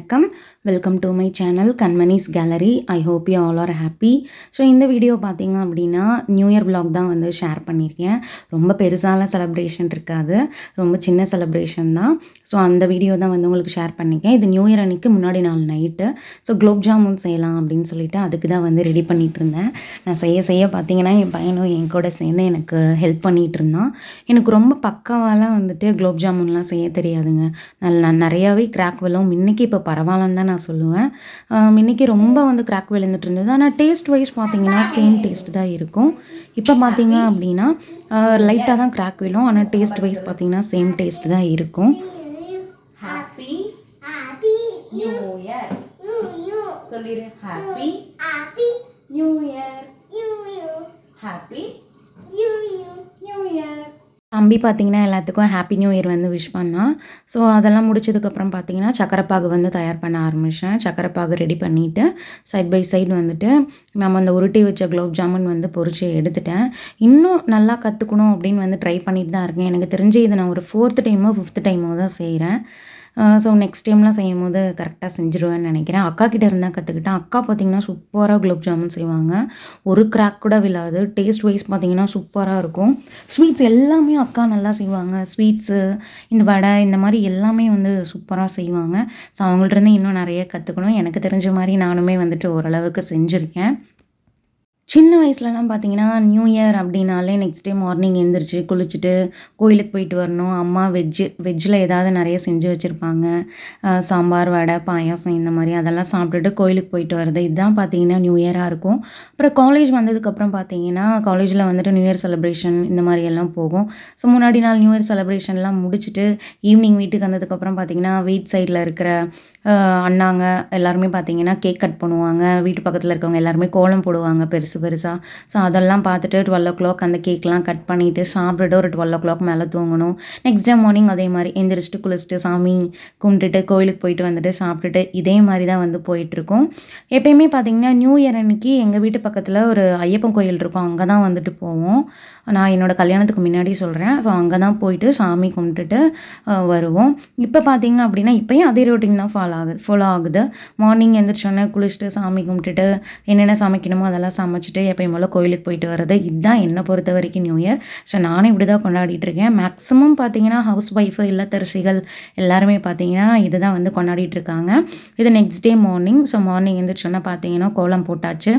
வணக்கம். Welcome to my channel Kanmani's gallery I hope you all are happy so இந்த video பார்த்தீங்க அப்படின்னா new year vlog தான் வந்து ஷேர் பண்ணியிருக்கேன் ரொம்ப பெருசாலாம் செலப்ரேஷன் இருக்காது. ரொம்ப சின்ன செலப்ரேஷன் தான். ஸோ அந்த வீடியோ தான் வந்து உங்களுக்கு ஷேர் பண்ணியிருக்கேன் இது நியூ இயர் அன்னைக்கு முன்னாடி நாள் நைட்டு ஸோ குலோப் ஜாமுன் செய்யலாம் அப்படின்னு சொல்லிட்டு அதுக்கு தான் வந்து ரெடி பண்ணிகிட்டு இருந்தேன். நான் செய்ய செய்ய பார்த்தீங்கன்னா என் பையனும் என் கூட சேர்ந்து எனக்கு ஹெல்ப் பண்ணிகிட்டு இருந்தான். எனக்கு ரொம்ப பக்காவாலாம் வந்துட்டு குலோப் ஜாமுன்லாம் செய்ய தெரியாதுங்க. நான் நிறையாவே கிராக் விழும். இன்னைக்கு இப்போ பரவாயில்லன்னு தான் நான் சொல்லுவேன். ஆம், இன்னைக்கு ரொம்ப வந்து கிராக் விழுந்துட்டு இருந்தது. ஆனால் டேஸ்ட் வைஸ் பார்த்தீங்கன்னா சேம் டேஸ்ட் தான் இருக்கும். இப்போ பார்த்தீங்க அப்படின்னா லைட்டாக தான் கிராக் விழும். ஆனால் டேஸ்ட் வைஸ் பார்த்தீங்கன்னா சேம் டேஸ்ட் தான் இருக்கும். Happy new year. சொல்லிடு happy new year. Happy New Year. New year தம்பி பார்த்தீங்கன்னா எல்லாத்துக்கும் ஹாப்பி நியூ இயர் வந்து விஷ் பண்ணான் ஸோ அதெல்லாம் முடிச்சதுக்கப்புறம் பார்த்தீங்கன்னா சக்கரைப்பாகு வந்து தயார் பண்ண ஆரம்பித்தேன் சக்கரைப்பாகு ரெடி பண்ணிவிட்டு சைட் பை சைடு வந்துட்டு நம்ம அந்த உருட்டி வச்ச குலோப் ஜாமுன் வந்து பொறிச்சு எடுத்துட்டேன். இன்னும் நல்லா கற்றுக்கணும் அப்படின்னு வந்து ட்ரை பண்ணிட்டு தான் இருக்கேன். எனக்கு தெரிஞ்சு இதை நான் ஒரு ஃபோர்த்து டைமோ ஃபிஃப்த்து டைமோ தான் செய்கிறேன் ஸோ நெக்ஸ்ட் டைம்லாம் செய்யும் போது கரெக்டாக செஞ்சுருவேன்னு நினைக்கிறேன். அக்கா கிட்டே இருந்தால் கற்றுக்கிட்டேன் அக்கா பார்த்தீங்கன்னா சூப்பராக குலோப் ஜாமுன் செய்வாங்க. ஒரு கிராக் கூட விழாது. டேஸ்ட் வைஸ் பார்த்தீங்கன்னா சூப்பராக இருக்கும். ஸ்வீட்ஸ் எல்லாமே அக்கா நல்லா செய்வாங்க. ஸ்வீட்ஸு இந்த வடை இந்த மாதிரி எல்லாமே வந்து சூப்பராக செய்வாங்க. ஸோ அவங்கள்ட்ட இருந்து இன்னும் நிறைய கற்றுக்கணும் எனக்கு தெரிஞ்ச மாதிரி நானுமே வந்துட்டு ஓரளவுக்கு செஞ்சுருக்கேன். சின்ன வயசுலலாம் பார்த்தீங்கன்னா நியூ இயர் அப்படின்னாலே நெக்ஸ்ட் டே மார்னிங் எழுந்திரிச்சு குளிச்சுட்டு கோயிலுக்கு போயிட்டு வரணும். அம்மா வெஜ்ஜு வெஜ்ஜில் ஏதாவது நிறைய செஞ்சு வச்சுருப்பாங்க. சாம்பார் வடை பாயாசம் இந்த மாதிரி அதெல்லாம் சாப்பிட்டுட்டு கோயிலுக்கு போயிட்டு வர்றது. இதுதான் பார்த்தீங்கன்னா நியூ இயராக இருக்கும். அப்புறம் காலேஜ் வந்ததுக்கப்புறம் பார்த்தீங்கன்னா காலேஜில் வந்துட்டு நியூ இயர் செலிப்ரேஷன் இந்த மாதிரி எல்லாம் போகும். ஸோ முன்னாடி நாள் நியூ இயர் செலிப்ரேஷன்லாம் முடிச்சுட்டு ஈவினிங் வீட்டுக்கு வந்ததுக்கப்புறம் பார்த்தீங்கன்னா வீட் சைடில் இருக்கிற அண்ணாங்க எல்லாருமே பார்த்தீங்கன்னா கேக் கட் பண்ணுவாங்க. வீட்டு பக்கத்தில் இருக்கவங்க எல்லாருமே கோலம் போடுவாங்க பெருசு பெருசாக ஸோ அதெல்லாம் பார்த்துட்டு டுவெல் ஓ கிளாக் அந்த கேக்லாம் கட் பண்ணிவிட்டு சாப்பிட்டுட்டு ஒரு டுவெல் ஓ கிளாக் மேலே தூங்கணும். நெக்ஸ்ட் டே மார்னிங் அதே மாதிரி எந்திரிச்சிட்டு குளிச்சுட்டு சாமி கும்பிட்டுட்டு கோயிலுக்கு போயிட்டு வந்துட்டு சாப்பிட்டுட்டு இதே மாதிரி தான் வந்து போயிட்டுருக்கோம் எப்பயுமே பார்த்தீங்கன்னா நியூ இயர் அன்னைக்கு எங்கள் வீட்டு பக்கத்தில் ஒரு ஐயப்பன் கோயில் இருக்கும். அங்கே தான் வந்துட்டு போவோம். நான் என்னோட கல்யாணத்துக்கு முன்னாடி சொல்கிறேன் ஸோ அங்கே தான் போயிட்டு சாமி கும்பிட்டுட்டு வருவோம். இப்போ பார்த்தீங்க அப்படின்னா இப்போயும் அதே ரொட்டீன் தான் ஃபாலோ ஆகுது ஃபாலோ ஆகுது. மார்னிங் எழுந்திரிச்சோன்னே குளிச்சுட்டு சாமி கும்பிட்டுட்டு என்னென்ன சமைக்கணுமோ அதெல்லாம் சமைச்சிட்டு எப்பயும் போல் கோயிலுக்கு போயிட்டு வர்றது. இதுதான் என்னை பொறுத்த வரைக்கும் நியூ இயர் ஸோ நானும் இப்படி தான் கொண்டாடிட்டு இருக்கேன். மேக்ஸிமம் பார்த்தீங்கன்னா ஹவுஸ் ஒய்ஃபு இல்லத்தரசிகள் எல்லாருமே பார்த்தீங்கன்னா இதுதான் வந்து கொண்டாடிட்டு இருக்காங்க. இது next day morning so morning எழுந்திரிச்சோன்னே பார்த்தீங்கன்னா கோலம் போட்டாச்சு.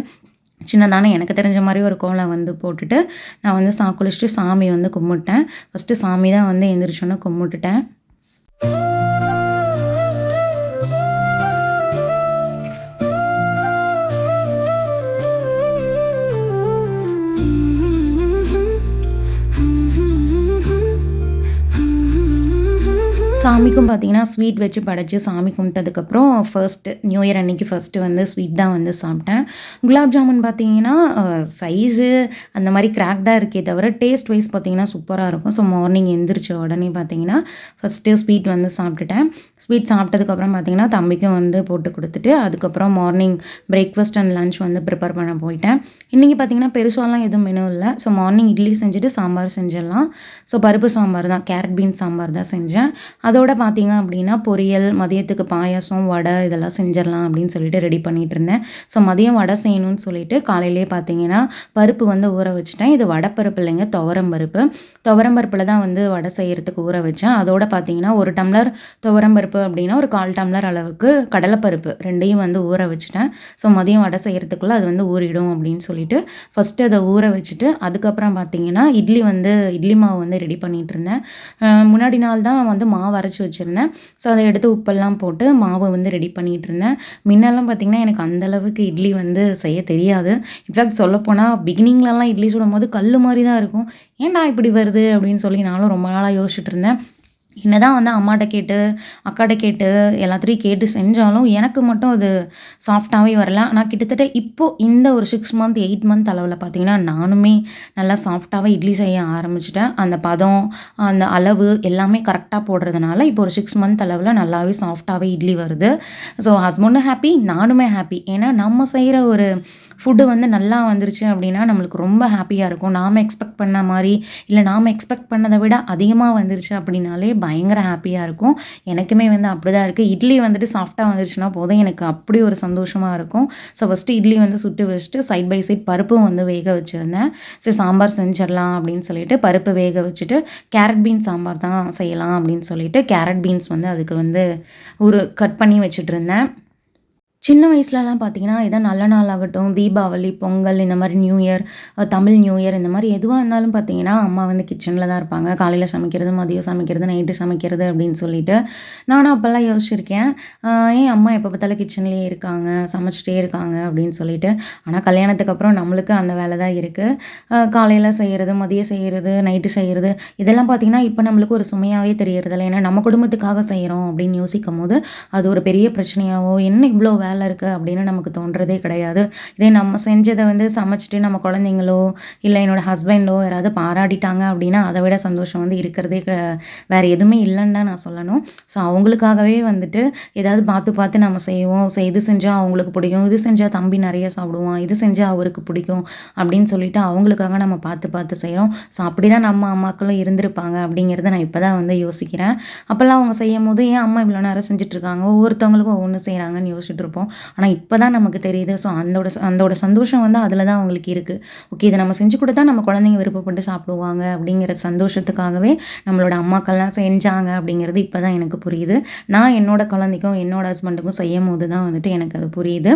சின்னதான எனக்கு தெரிஞ்ச மாதிரி ஒரு கோலம் வந்து போட்டுட்டு நான் வந்து சா குளிச்சுட்டு சாமி வந்து கும்பிட்டேன். ஃபஸ்ட்டு சாமி தான் வந்து எந்திரிச்சோன்னே கும்பிட்டுட்டேன். சாமிக்கும் பார்த்தீங்கன்னா ஸ்வீட் வச்சு படைச்சு சாமி கும்பிட்டதுக்கப்புறம் ஃபர்ஸ்ட்டு நியூ இயர் அன்னைக்கு ஃபஸ்ட்டு வந்து ஸ்வீட் தான் வந்து சாப்பிட்டேன். குலாப் ஜாமுன் பார்த்தீங்கன்னா சைஸு அந்த மாதிரி கிராக் தான் இருக்கே தவிர டேஸ்ட் வைஸ் பார்த்தீங்கன்னா சூப்பராக இருக்கும். ஸோ மார்னிங் எந்திரிச்ச உடனே பார்த்தீங்கன்னா ஃபஸ்ட்டு ஸ்வீட் வந்து சாப்பிட்டுட்டேன். ஸ்வீட் சாப்பிட்டதுக்கப்புறம் பார்த்தீங்கன்னா தம்பிக்கும் வந்து போட்டு கொடுத்துட்டு அதுக்கப்புறம் மார்னிங் பிரேக்ஃபாஸ்ட் அண்ட் லன்ச் வந்து ப்ரிப்பேர் பண்ண போயிட்டேன். இன்றைக்கி பார்த்தீங்கன்னா பெருசாலாம் எதுவும் மெனு இல்லை. ஸோ மார்னிங் இட்லி செஞ்சுட்டு சாம்பார் செஞ்சிடலாம். ஸோ பருப்பு சாம்பார் தான் கேரட் பீன் சாம்பார் தான் செஞ்சேன். அதோட பார்த்தீங்க அப்படின்னா பொரியல் மதியத்துக்கு பாயாசம் வடை இதெல்லாம் செஞ்சிடலாம் அப்படின்னு சொல்லிட்டு ரெடி பண்ணிட்டு இருந்தேன். ஸோ மதியம் வடை செய்யணும்னு சொல்லிட்டு காலையிலே பார்த்தீங்கன்னா பருப்பு வந்து ஊற வச்சுட்டேன். இது வடை பருப்பு இல்லைங்க துவரம் பருப்பு. துவரம் பருப்பில் தான் வந்து வடை செய்கிறதுக்கு ஊற வச்சேன். அதோட பார்த்தீங்கன்னா ஒரு டம்ளர் துவரம் பருப்பு அப்படின்னா ஒரு கால் டம்ளர் அளவுக்கு கடலைப்பருப்பு ரெண்டையும் வந்து ஊற வச்சுட்டேன். ஸோ மதியம் வடை செய்கிறதுக்குள்ள அது வந்து ஊறிடும் அப்படின்னு சொல்லிட்டு ஃபஸ்ட்டு அதை ஊற வச்சுட்டு அதுக்கப்புறம் பார்த்தீங்கன்னா இட்லி வந்து இட்லி மாவு வந்து ரெடி பண்ணிட்டு இருந்தேன். முன்னாடி நாள் தான் வந்து மாவு அரைச்சி வச்சுருந்தேன். ஸோ அதை எடுத்து உப்பெல்லாம் போட்டு மாவு வந்து ரெடி பண்ணிகிட்டு இருந்தேன் முன்னெல்லாம் பார்த்திங்கன்னா எனக்கு அந்தளவுக்கு இட்லி வந்து செய்ய தெரியாது. இன்ஃபேக்ட் சொல்லப்போனால் பிகினிங்லலாம் இட்லி சுடும் போது கல் மாதிரி தான் இருக்கும். ஏன்டா இப்படி வருது அப்படின்னு சொல்லி நானும் ரொம்ப நாளாக யோசிச்சுட்டு இருந்தேன். என்னதான் வந்து அம்மாட்ட கேட்டு அக்காட்ட கேட்டு எல்லாத்துலேயும் கேட்டு செஞ்சாலும் எனக்கு மட்டும் அது சாஃப்டாகவே வரல. ஆனால் கிட்டத்தட்ட இப்போது இந்த ஒரு சிக்ஸ் மந்த் எயிட் மந்த் அளவில் பார்த்தீங்கன்னா நானுமே நல்லா சாஃப்டாகவே இட்லி செய்ய ஆரம்பிச்சிட்டேன். அந்த பதம் அந்த அளவு எல்லாமே கரெக்டாக போடுறதுனால இப்போ ஒரு சிக்ஸ் மந்த் அளவில் நல்லாவே சாஃப்டாகவே இட்லி வருது. ஸோ ஹஸ்பண்டும் ஹாப்பி நானுமே ஹாப்பி ஏன்னா நம்ம செய்கிற ஒரு ஃபுட்டு வந்து நல்லா வந்துருச்சு அப்படின்னா நம்மளுக்கு ரொம்ப ஹாப்பியாக இருக்கும். நாம் எக்ஸ்பெக்ட் பண்ண மாதிரி இல்லை நாம் எக்ஸ்பெக்ட் பண்ணதை விட அதிகமாக வந்துருச்சு அப்படின்னாலே பயங்கர ஹாப்பியாக இருக்கும். எனக்குமே வந்து அப்படி தான் இருக்குது இட்லி வந்துட்டு சாஃப்டாக வந்துருச்சுன்னா போதும். எனக்கு அப்படி ஒரு சந்தோஷமாக இருக்கும். ஸோ ஃபஸ்ட்டு இட்லி வந்து சுட்டு வச்சுட்டு சைட் பை சைட் பருப்பும் வந்து வேக வச்சுருந்தேன். சரி சாம்பார் செஞ்சிடலாம் அப்படின்னு சொல்லிட்டு பருப்பு வேக வச்சுட்டு கேரட் பீன்ஸ் சாம்பார் தான் செய்யலாம் அப்படின்னு சொல்லிட்டு கேரட் பீன்ஸ் வந்து அதுக்கு வந்து ஒரு கட் பண்ணி வச்சுட்டு இருந்தேன். சின்ன வயசுலலாம் பார்த்தீங்கன்னா எதா நல்ல நாள் ஆகட்டும் தீபாவளி பொங்கல் இந்த மாதிரி new year Tamil new year இந்த மாதிரி எதுவாக இருந்தாலும் பார்த்தீங்கன்னா அம்மா வந்து கிச்சனில் தான் இருப்பாங்க. காலையில் சமைக்கிறது மதியம் சமைக்கிறது நைட்டு சமைக்கிறது அப்படின்னு சொல்லிட்டு நானும் அப்போல்லாம் யோசிச்சிருக்கேன். ஏன் அம்மா எப்போ பார்த்தாலும் கிச்சன்லேயே இருக்காங்க சமைச்சிட்டே இருக்காங்க அப்படின்னு சொல்லிட்டு. ஆனால் கல்யாணத்துக்கு அப்புறம் நம்மளுக்கு அந்த வேலை தான் இருக்குது காலையில் செய்கிறது மதியம் செய்கிறது நைட்டு செய்கிறது இதெல்லாம் பார்த்தீங்கன்னா இப்போ நம்மளுக்கு ஒரு சுமையாகவே தெரியறதில்ல. ஏன்னா நம்ம குடும்பத்துக்காக செய்கிறோம் அப்படின்னு யோசிக்கும் போது அது ஒரு பெரிய பிரச்சனையாவோ என்ன இவ்வளோ வேலை இருக்குது அப்படின்னு நமக்கு தோன்றதே கிடையாது. இதே நம்ம செஞ்சதை வந்து சமைச்சிட்டு நம்ம குழந்தைங்களோ இல்லை என்னோடய ஹஸ்பண்டோ யாராவது பாராட்டிட்டாங்க அப்படின்னா அதை விட சந்தோஷம் வந்து இருக்கிறதே க- வேறு எதுவுமே இல்லைன்னு தான் நான் சொல்லணும். ஸோ அவங்களுக்காகவே வந்துட்டு ஏதாவது பார்த்து பார்த்து நம்ம செய்வோம். ஸோ இது செஞ்சால் அவங்களுக்கு பிடிக்கும். இது செஞ்சால் தம்பி நிறைய சாப்பிடுவான். இது செஞ்சால் அவருக்கு பிடிக்கும் அப்படின்னு சொல்லிட்டு அவங்களுக்காக நம்ம பார்த்து பார்த்து செய்கிறோம் ஸோ அப்படி தான் நம்ம அம்மாக்களும் இருந்திருப்பாங்க அப்படிங்கிறத நான் இப்போ தான் வந்து யோசிக்கிறேன். அப்போல்லாம் அவங்க செய்யும் போது ஏன் அம்மா இவ்வளோ நேரம் செஞ்சுட்டு இருக்காங்க? ஒவ்வொருத்தவங்களுக்கும் ஒவ்வொன்று செய்கிறாங்கன்னு யோசிச்சுட்டு இருப்போம். ஆனால் இப்போ தான் நமக்கு தெரியுது. ஸோ அந்தோட அந்தோட சந்தோஷம் வந்து அதில் தான் அவங்களுக்கு இருக்குது ஓகே இதை நம்ம செஞ்சு கொடுத்தா நம்ம குழந்தைங்க விருப்பப்பட்டு சாப்பிடுவாங்க அப்படிங்கிற சந்தோஷத்துக்காகவே நம்மளோட அம்மாக்கள்லாம் செஞ்சாங்க அப்படிங்கிறது இப்போ தான் எனக்கு புரியுது. நான் என்னோட குழந்தைக்கும் என்னோட ஹஸ்பண்டுக்கும் செய்யும் போது தான் வந்துட்டு எனக்கு அது புரியுது.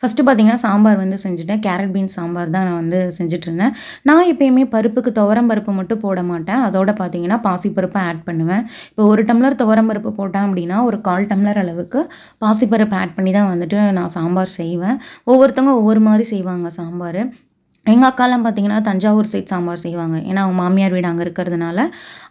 ஃபஸ்ட்டு பார்த்தீங்கன்னா சாம்பார் வந்து செஞ்சுட்டேன். கேரட் பீன் சாம்பார் தான் நான் வந்து செஞ்சுட்டு இருந்தேன் நான் எப்பயுமே பருப்புக்கு துவரம் பருப்பு மட்டும் போட மாட்டேன். அதோட பார்த்தீங்கன்னா பாசிப்பருப்பை ஆட் பண்ணுவேன். இப்போ ஒரு டம்ளர் துவரம் பருப்பு போட்டேன் அப்படின்னா ஒரு கால் டம்ளர் அளவுக்கு பாசிப்பருப்பு ஆட் பண்ணி தான் வந்துட்டு நான் சாம்பார் செய்வேன். ஒவ்வொருத்தவங்க ஒவ்வொரு மாதிரி செய்வாங்க சாம்பார். எங்கள் அக்காலாம் பார்த்தீங்கன்னா தஞ்சாவூர் சைட் சாம்பார் செய்வாங்க. ஏன்னா அவங்க மாமியார் வீடு அங்கே இருக்கிறதுனால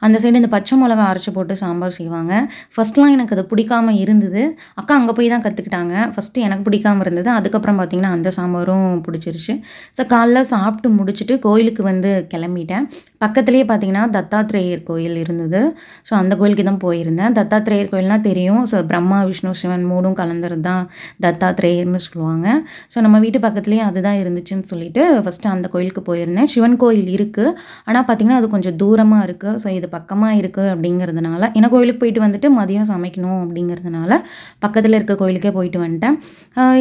அந்த சைடு இந்த பச்சை மிளகா அரைச்சி போட்டு சாம்பார் செய்வாங்க. ஃபஸ்ட்லாம் எனக்கு அது பிடிக்காம இருந்தது. அக்கா அங்கே போய் தான் கற்றுக்கிட்டாங்க ஃபஸ்ட்டு எனக்கு பிடிக்காம இருந்தது. அதுக்கப்புறம் பார்த்தீங்கன்னா அந்த சாம்பாரும் பிடிச்சிருச்சு. ஸோ காலைல சாப்பிட்டு முடிச்சுட்டு கோயிலுக்கு வந்து கிளம்பிட்டேன். பக்கத்துலேயே பார்த்தீங்கன்னா தத்தாத்ரேயர் கோயில் இருந்தது. ஸோ அந்த கோயிலுக்கு தான் போயிருந்தேன். தத்தாத்ரேயர் கோயில்னால் தெரியும். ஸோ பிரம்மா விஷ்ணு சிவன் மூடும் கலந்தது தான் தத்தாத்ரேயர்னு சொல்லுவாங்க. ஸோ நம்ம வீட்டு பக்கத்துலேயே அதுதான் இருந்துச்சுன்னு சொல்லிட்டு ஃபஸ்ட்டு அந்த கோயிலுக்கு போயிருந்தேன். சிவன் கோயில் இருக்குது ஆனால் பார்த்தீங்கன்னா அது கொஞ்சம் தூரமாக இருக்குது ஸோ இது பக்கமாக இருக்குது அப்படிங்கிறதுனால ஏன்னா கோயிலுக்கு போயிட்டு வந்துட்டு மதியம் சமைக்கணும் அப்படிங்கிறதுனால பக்கத்தில் இருக்க கோயிலுக்கே போயிட்டு வந்துட்டேன்.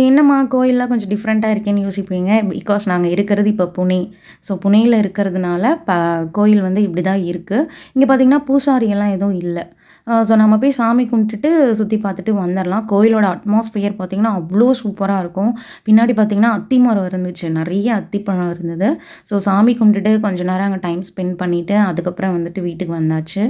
என்னம்மா கோயிலெலாம் கொஞ்சம் டிஃப்ரெண்ட்டாக இருக்கேன்னு யோசிப்பீங்க. பிகாஸ் நாங்கள் இருக்கிறது இப்போ புனே. ஸோ புனேயில் இருக்கிறதுனால ப கோயில் வந்து இப்படி தான் இருக்குது இங்கே பார்த்தீங்கன்னா பூசாரி எல்லாம் எதுவும் இல்லை. ஸோ நம்ம போய் சாமி கும்பிட்டுட்டு சுற்றி பார்த்துட்டு வந்துடலாம். கோயிலோட அட்மாஸ்பியர் பார்த்திங்கன்னா அவ்வளோ சூப்பராக இருக்கும். பின்னாடி பார்த்திங்கன்னா அத்தி மரம் இருந்துச்சு. நிறைய அத்திப்பழம் இருந்தது. ஸோ சாமி கும்பிட்டுட்டு கொஞ்ச நேரம் அங்கே டைம் ஸ்பெண்ட் பண்ணிவிட்டு அதுக்கப்புறம் வந்துட்டு வீட்டுக்கு வந்தாச்சு.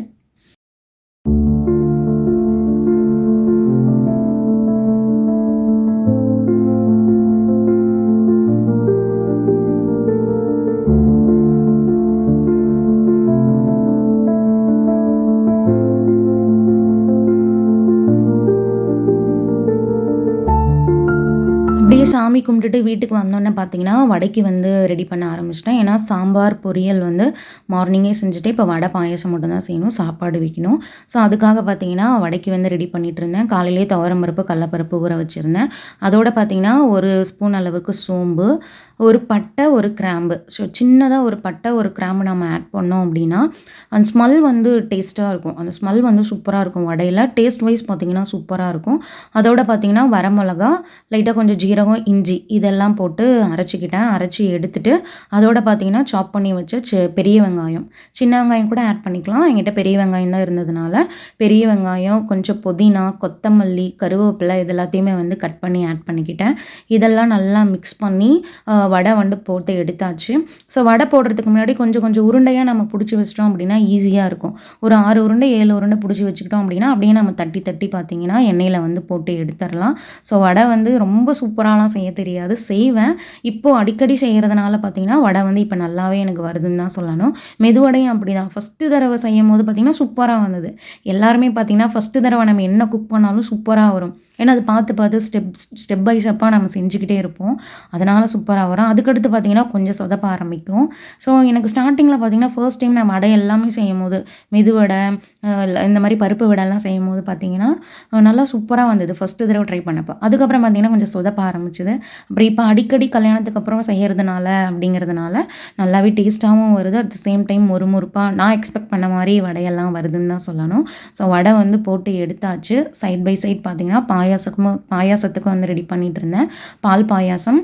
சாமி வீட்டுக்கு வந்தோன்னே பார்த்தீங்கன்னா வடைக்கு வந்து ரெடி பண்ண ஆரம்பிச்சிட்டேன். ஏன்னா சாம்பார் பொரியல் வந்து மார்னிங்கே செஞ்சுட்டு இப்போ வடை பாயாசம் மட்டும்தான் செய்யணும் சாப்பாடு வைக்கணும். ஸோ அதுக்காக பார்த்தீங்கன்னா வடைக்கு வந்து ரெடி பண்ணிகிட்டு இருந்தேன். காலையிலேயே துவரம் பருப்பு கடலப்பருப்பு ஊற வச்சுருந்தேன். அதோட பார்த்தீங்கன்னா ஒரு ஸ்பூன் அளவுக்கு சோம்பு ஒரு பட்டை ஒரு கிராம்பு. ஸோ சின்னதாக ஒரு பட்டை ஒரு கிராம்பு நம்ம ஆட் பண்ணோம் அப்படின்னா அந்த ஸ்மெல் வந்து டேஸ்ட்டாக இருக்கும். அந்த ஸ்மெல் வந்து சூப்பராக இருக்கும் வடையில். டேஸ்ட் வைஸ் பார்த்தீங்கன்னா சூப்பராக இருக்கும். அதோட பார்த்தீங்கன்னா வரமிளகா லைட்டாக கொஞ்சம் ஜீரகம் இஞ்சி இதெல்லாம் போட்டு அரைச்சிக்கிட்டேன். அரைச்சி எடுத்துட்டு அதோட பார்த்தீங்கன்னா சாப் பண்ணி வச்ச பெரிய வெங்காயம். சின்ன வெங்காயம் கூட ஆட் பண்ணிக்கலாம். என்கிட்ட பெரிய வெங்காயம் தான் இருந்ததுனால பெரிய வெங்காயம் கொஞ்சம் புதினா கொத்தமல்லி கருவேப்பிலை இது எல்லாத்தையுமே வந்து கட் பண்ணி ஆட் பண்ணிக்கிட்டேன். இதெல்லாம் நல்லா மிக்ஸ் பண்ணி வடை வந்து போட்டு எடுத்தாச்சு. ஸோ வடை போடுறதுக்கு முன்னாடி கொஞ்சம் கொஞ்சம் உருண்டையாக நம்ம பிடிச்சி வச்சிட்டோம் அப்படின்னா ஈஸியாக இருக்கும். ஒரு ஆறு உருண்டை ஏழு உருண்டை பிடிச்சி வச்சுக்கிட்டோம் அப்படின்னா அப்படியே நம்ம தட்டி தட்டி பார்த்தீங்கன்னா எண்ணெயில் வந்து போட்டு எடுத்துடலாம் ஸோ வடை வந்து ரொம்ப சூப்பராலாம் செய்ய தெரியாது. செய்வேன். இப்போது அடிக்கடி செய்கிறதுனால பார்த்தீங்கன்னா வடை வந்து இப்போ நல்லாவே எனக்கு வருதுன்னு தான் சொல்லணும். மெதுவடையும் அப்படி தான் ஃபஸ்ட்டு தடவை செய்யும் போது பார்த்திங்கன்னா சூப்பராக வந்தது. எல்லாருமே பார்த்தீங்கன்னா ஃபஸ்ட்டு தடவை நம்ம என்ன குக் பண்ணாலும் சூப்பராக வரும். ஏன்னா அது பார்த்து பார்த்து ஸ்டெப் ஸ்டெப் பை ஸ்டெப்பாக நம்ம செஞ்சுக்கிட்டே இருப்போம். அதனால் சூப்பராக வரும். அதுக்கடுத்து பார்த்திங்கன்னா கொஞ்சம் சொதப்ப ஆரம்பிக்கும். ஸோ எனக்கு ஸ்டார்டிங்கில் பார்த்திங்கன்னா ஃபர்ஸ்ட் டைம் நான் வடை எல்லாமே செய்யும் போது மெதுவடை இந்த மாதிரி பருப்பு வடைலாம் செய்யும் போது பார்த்திங்கன்னா நல்லா சூப்பராக வந்தது ஃபஸ்ட்டு தடவை ட்ரை பண்ணப்போ. அதுக்கப்புறம் பார்த்திங்கன்னா கொஞ்சம் சொதப்ப ஆரம்பிச்சுது. அப்புறம் இப்போ அடிக்கடி கல்யாணத்துக்கு அப்புறம் செய்கிறதுனால அப்படிங்கிறதுனால நல்லாவே டேஸ்ட்டாகவும் வருது. அட் த சேம் டைம் ஒரு முறுப்பாக நான் எக்ஸ்பெக்ட் பண்ண மாதிரி வடையெல்லாம் வருதுன்னு தான் சொல்லணும். ஸோ வடை வந்து போட்டு எடுத்தாச்சு. சைட் பை சைட் பார்த்திங்கன்னா பாயாசத்துக்கும் பாயாசத்துக்கும் வந்து ரெடி பண்ணிகிட்டு இருந்தேன் பால் பாயாசம்.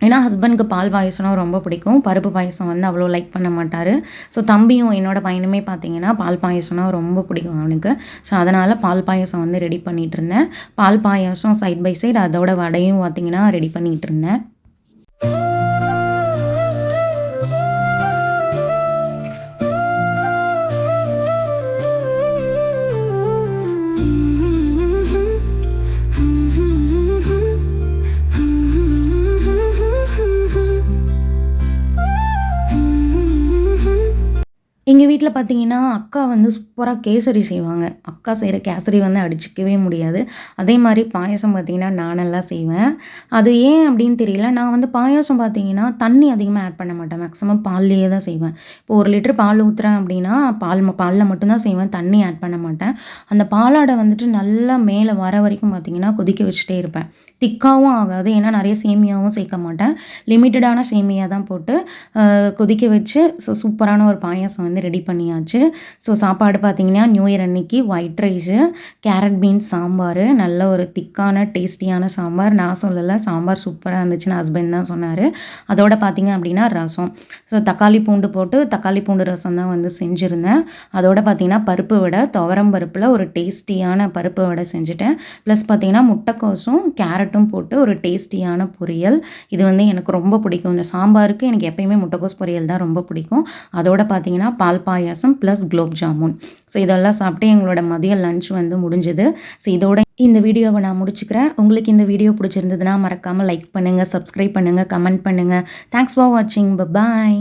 ஏன்னா ஹஸ்பண்டுக்கு பால் பாயசம்னா ரொம்ப பிடிக்கும். பருப்பு பாயசம் வந்து அவ்வளோ லைக் பண்ண மாட்டார். ஸோ தம்பியும் என்னோடய பையனுமே பார்த்தீங்கன்னா பால் பாயசம்னா ரொம்ப பிடிக்கும் அவனுக்கு. ஸோ அதனால் பால் பாயசம் வந்து ரெடி பண்ணிகிட்டு இருந்தேன் பால் பாயாசம் சைட் பை சைடு அதோட வடையும் பார்த்தீங்கன்னா ரெடி பண்ணிகிட்டு இருந்தேன் வீட்டில் பார்த்தீங்கன்னா அக்கா வந்து சூப்பராக கேசரி செய்வாங்க. அக்கா செய்கிற கேசரி வந்து அடிச்சிக்கவே முடியாது. அதே மாதிரி பாயசம் பார்த்தீங்கன்னா நான் நல்லா செய்வேன். அது ஏன் அப்படின்னு தெரியல. நான் வந்து பாயாசம் பார்த்தீங்கன்னா தண்ணி அதிகமாக ஆட் பண்ண மாட்டேன். மேக்ஸிமம் பால்லையே தான் செய்வேன். இப்போ ஒரு லிட்டர் பால் ஊற்றுறேன் அப்படின்னா பால் பாலில் மட்டும்தான் செய்வேன். தண்ணி ஆட் பண்ண மாட்டேன். அந்த பாலாடை வந்துட்டு நல்லா மேலே வர வரைக்கும் பார்த்தீங்கன்னா கொதிக்க வச்சுட்டே இருப்பேன். திக்காவும் ஆகாது. ஏன்னா நிறைய சேமியாவும் சேர்க்க மாட்டேன். லிமிட்டடான சேமியா தான் போட்டு கொதிக்க வச்சு ஸோ சூப்பரான ஒரு பாயாசம் வந்து ரெடி பண்ணியாச்சு. ஸோ சாப்பாடு பார்த்தீங்கன்னா நியூ இயர் அன்னைக்கு white rice carrot beans sambar நல்ல ஒரு திக்கான டேஸ்டியான சாம்பார். நான் சொல்லலை சாம்பார் சூப்பராக இருந்துச்சுன்னு ஹஸ்பண்ட் தான் சொன்னார். அதோட பார்த்தீங்க அப்படின்னா ரசம். ஸோ தக்காளி பூண்டு போட்டு தக்காளி பூண்டு ரசம் தான் வந்து செஞ்சுருந்தேன். அதோட பார்த்தீங்கன்னா பருப்பு வடை துவரம் பருப்பில் ஒரு டேஸ்டியான பருப்பு வடை செஞ்சுட்டேன். ப்ளஸ் பார்த்தீங்கன்னா முட்டைக்கோசும் கேரட் கேரட்டும் போட்டு ஒரு டேஸ்டியான பொரியல். இது வந்து எனக்கு ரொம்ப பிடிக்கும். இந்த சாம்பாருக்கு எனக்கு எப்பயுமே முட்டைக்கோஸ் பொரியல் தான் ரொம்ப பிடிக்கும். அதோட பார்த்தீங்கன்னா பால் பாயாசம் ப்ளஸ் குலோப் ஜாமுன். ஸோ இதெல்லாம் சாப்பிட்டு எங்களோட மதிய லஞ்ச் வந்து முடிஞ்சுது. ஸோ இதோட இந்த வீடியோவை நான் முடிச்சுக்கிறேன். உங்களுக்கு இந்த வீடியோ பிடிச்சிருந்ததுன்னா மறக்காமல் லைக் பண்ணுங்கள் சப்ஸ்கிரைப் பண்ணுங்கள் கமெண்ட் பண்ணுங்கள் தேங்க்ஸ் ஃபார் வாட்சிங் பாய்